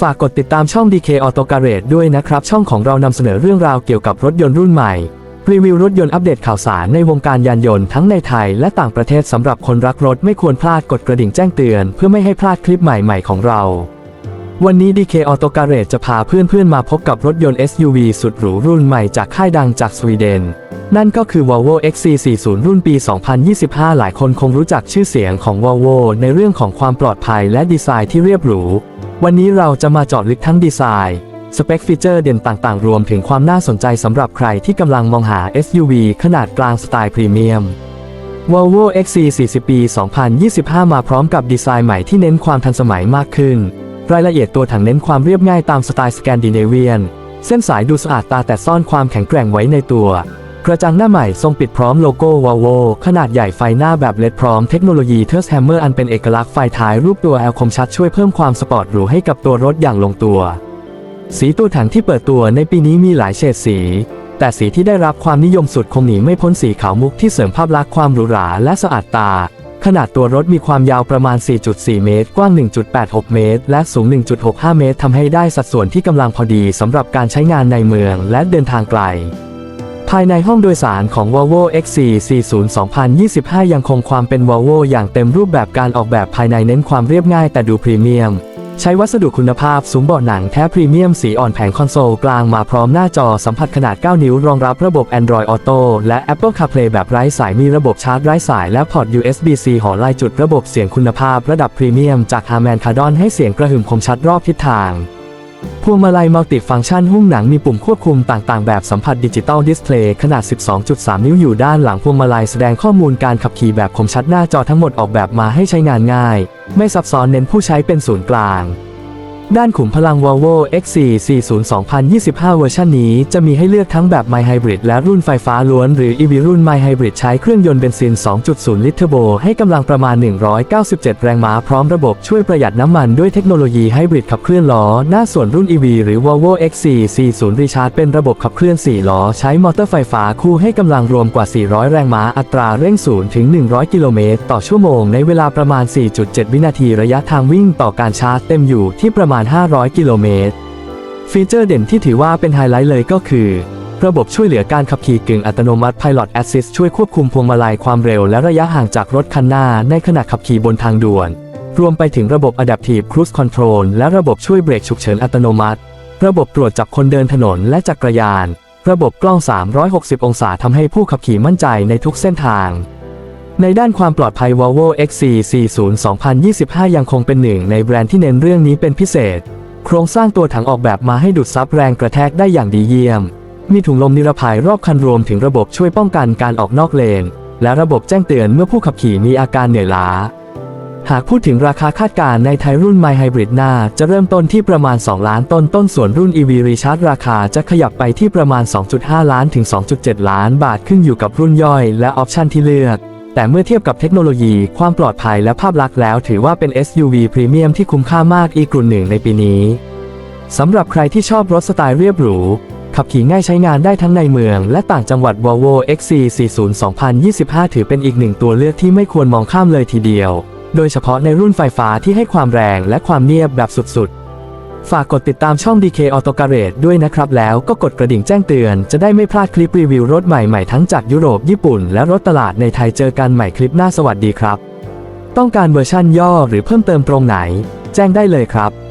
ฝากกดติดตามช่อง DK Auto Garage ด้วยนะครับ ช่องของเรานำเสนอเรื่องราวเกี่ยวกับรถยนต์รุ่นใหม่ รีวิวรถยนต์อัปเดตข่าวสารในวงการยานยนต์ทั้งในไทยและต่างประเทศสำหรับคนรักรถไม่ควรพลาดกดกระดิ่งแจ้งเตือน เพื่อไม่ให้พลาดคลิปใหม่ๆของเรา วันนี้ DK Auto Garage จะพาเพื่อนๆมาพบกับรถยนต์ SUV สุดหรูรุ่นใหม่จากค่ายดังจากสวีเดน นั่นก็คือ Volvo XC40 รุ่นปี 2025 หลายคนคงรู้จักชื่อเสียงของ Volvo ในเรื่องของความปลอดภัยและดีไซน์ที่เรียบหรู วันนี้เราจะมาเจาะลึกทั้งดีไซน์สเปคฟีเจอร์เด่นต่างๆ รวมถึงความน่าสนใจสำหรับใครที่กำลังมองหา SUV ขนาดกลางสไตล์พรีเมียม Volvo XC40 ปี 2025 มาพร้อมกับดีไซน์ใหม่ที่เน้นความทันสมัยมากขึ้น รายละเอียดตัวถังเน้นความเรียบง่ายตามสไตล์สแกนดิเนเวียน เส้นสายดูสะอาดตาแต่ซ่อนความแข็งแกร่งไว้ในตัว กระจังหน้าใหม่ทรงปิดพร้อมโลโก้ Volvo ขนาดใหญ่ไฟหน้าแบบเลดพร้อมเทคโนโลยีเทอร์สแฮมเมอร์อันเป็นเอกลักษณ์ไฟท้ายรูปตัวแอลคมชัดช่วยเพิ่มความสปอร์ตหรูให้กับตัวรถอย่างลงตัว สีตัวถังที่เปิดตัวในปีนี้มีหลายเฉดสี แต่สีที่ได้รับความนิยมสุดคงหนีไม่พ้นสีขาวมุกที่เสริมภาพลักษณ์ความหรูหราและสะอาดตา ขนาดตัวรถมีความยาวประมาณ 4.4 เมตร กว้าง 1.86 เมตร และสูง 1.65 เมตรทำให้ได้สัดส่วนที่กำลังพอดีสำหรับการใช้งานในเมืองและเดินทางไกล ภายในห้องโดยสารของ Volvo XC40 2025 ยังคงความเป็น Volvo อย่างเต็มรูปแบบการออกแบบภายในเน้นความเรียบง่ายแต่ดูพรีเมียม ใช้วัสดุคุณภาพสูงเบาะหนังแท้พรีเมียมสีอ่อนแผงคอนโซลกลางมาพร้อมหน้าจอสัมผัสขนาด 9 นิ้ว รองรับระบบ Android Auto และ Apple CarPlay แบบไร้สายมีระบบชาร์จไร้สายและพอร์ต USB-C หอลายจุดระบบเสียงคุณภาพระดับพรีเมียมจาก Harman Kardon ให้เสียงกระหึ่มคมชัดรอบทิศทาง พวงมาลัยมัลติฟังก์ชันหุ้มหนังมีปุ่มควบคุมต่างๆ แบบสัมผัสดิจิตอลดิสเพลย์ขนาด 12.3 นิ้วอยู่ด้านหลังพวงมาลัยแสดงข้อมูลการขับขี่แบบคมชัดหน้าจอทั้งหมดออกแบบมาให้ใช้งานง่าย ไม่ซับซ้อนเน้นผู้ใช้เป็นศูนย์กลาง ด้านขุมพลัง Volvo XC40 2025 เวอร์ชันนี้จะมีให้เลือกทั้งแบบ My Hybrid และรุ่นไฟฟ้าล้วนหรือ EV รุ่น My Hybrid ใช้เครื่องยนต์เบนซิน 2.0 ลิตรเทอร์โบ ให้กำลังประมาณ 197 แรงม้าพร้อมระบบช่วยประหยัดน้ำมันด้วยเทคโนโลยีไฮบริดขับเคลื่อนล้อ หน้าส่วนรุ่น EV หรือ Volvo XC40 Recharge เป็นระบบขับเคลื่อน 4 ล้อ ใช้มอเตอร์ไฟฟ้าคู่ให้กำลังรวมกว่า 400 แรงม้าอัตราเร่ง0ถึง 100 กิโลเมตรต่อชั่วโมงในเวลาประมาณ 4.7 วินาทีระยะทางวิ่งต่อการชาร์จเต็มอยู่ที่ประมาณ 500 กิโลเมตร ฟีเจอร์เด่นที่ถือว่าเป็นไฮไลท์เลยก็คือ ระบบช่วยเหลือการขับขี่กึ่งอัตโนมัติ Pilot Assist ช่วยควบคุมพวงมาลัยความเร็วและระยะห่างจากรถคันหน้าในขณะขับขี่บนทางด่วน รวมไปถึงระบบ Adaptive Cruise Control และระบบช่วยเบรกฉุกเฉินอัตโนมัติ ระบบตรวจจับคนเดินถนนและจักรยาน ระบบกล้อง 360 องศาทำให้ผู้ขับขี่มั่นใจในทุกเส้นทาง ในด้านความปลอดภัย Volvo XC40 2025 ยังคงเป็นหนึ่งในแบรนด์ที่เน้นเรื่องนี้เป็นพิเศษ โครงสร้างตัวถังออกแบบมาให้ดูดซับแรงกระแทกได้อย่างดีเยี่ยม มีถุงลมนิรภัยรอบคันรวมถึงระบบช่วยป้องกันการออกนอกเลน และระบบแจ้งเตือนเมื่อผู้ขับขี่มีอาการเหนื่อยล้า หากพูดถึงราคาคาดการณ์ในไทยรุ่น My Hybrid หน้า จะเริ่มต้นที่ประมาณ 2 ล้านต้นต้นส่วนรุ่น EV Recharge ราคาจะขยับไปที่ประมาณ 2.5 ล้านถึง 2.7 ล้านบาทขึ้นอยู่กับรุ่นย่อย และออปชันที่เลือก แต่เมื่อเทียบกับเทคโนโลยี ความปลอดภัยและภาพลักษณ์แล้วถือว่าเป็น SUV พรีเมียมที่คุ้มค่ามากอีกกลุ่มหนึ่งในปีนี้สำหรับใครที่ชอบรถสไตล์เรียบหรู ขับขี่ง่ายใช้งานได้ทั้งในเมือง และต่างจังหวัด Volvo XC40 2025 ถือเป็นอีกหนึ่งตัวเลือกที่ไม่ควรมองข้ามเลยทีเดียว โดยเฉพาะในรุ่นไฟฟ้าที่ให้ความแรงและความเนียบแบบสุดๆ ฝากกดติดตามช่อง DK Auto Garage ด้วยนะครับ แล้วก็กดกระดิ่งแจ้งเตือน จะได้ไม่พลาดคลิปรีวิวรถใหม่ๆทั้งจากยุโรปญี่ปุ่นและรถตลาดในไทยเจอกันใหม่คลิปหน้าสวัสดีครับ ต้องการเวอร์ชั่นย่อหรือเพิ่มเติมตรงไหน แจ้งได้เลยครับ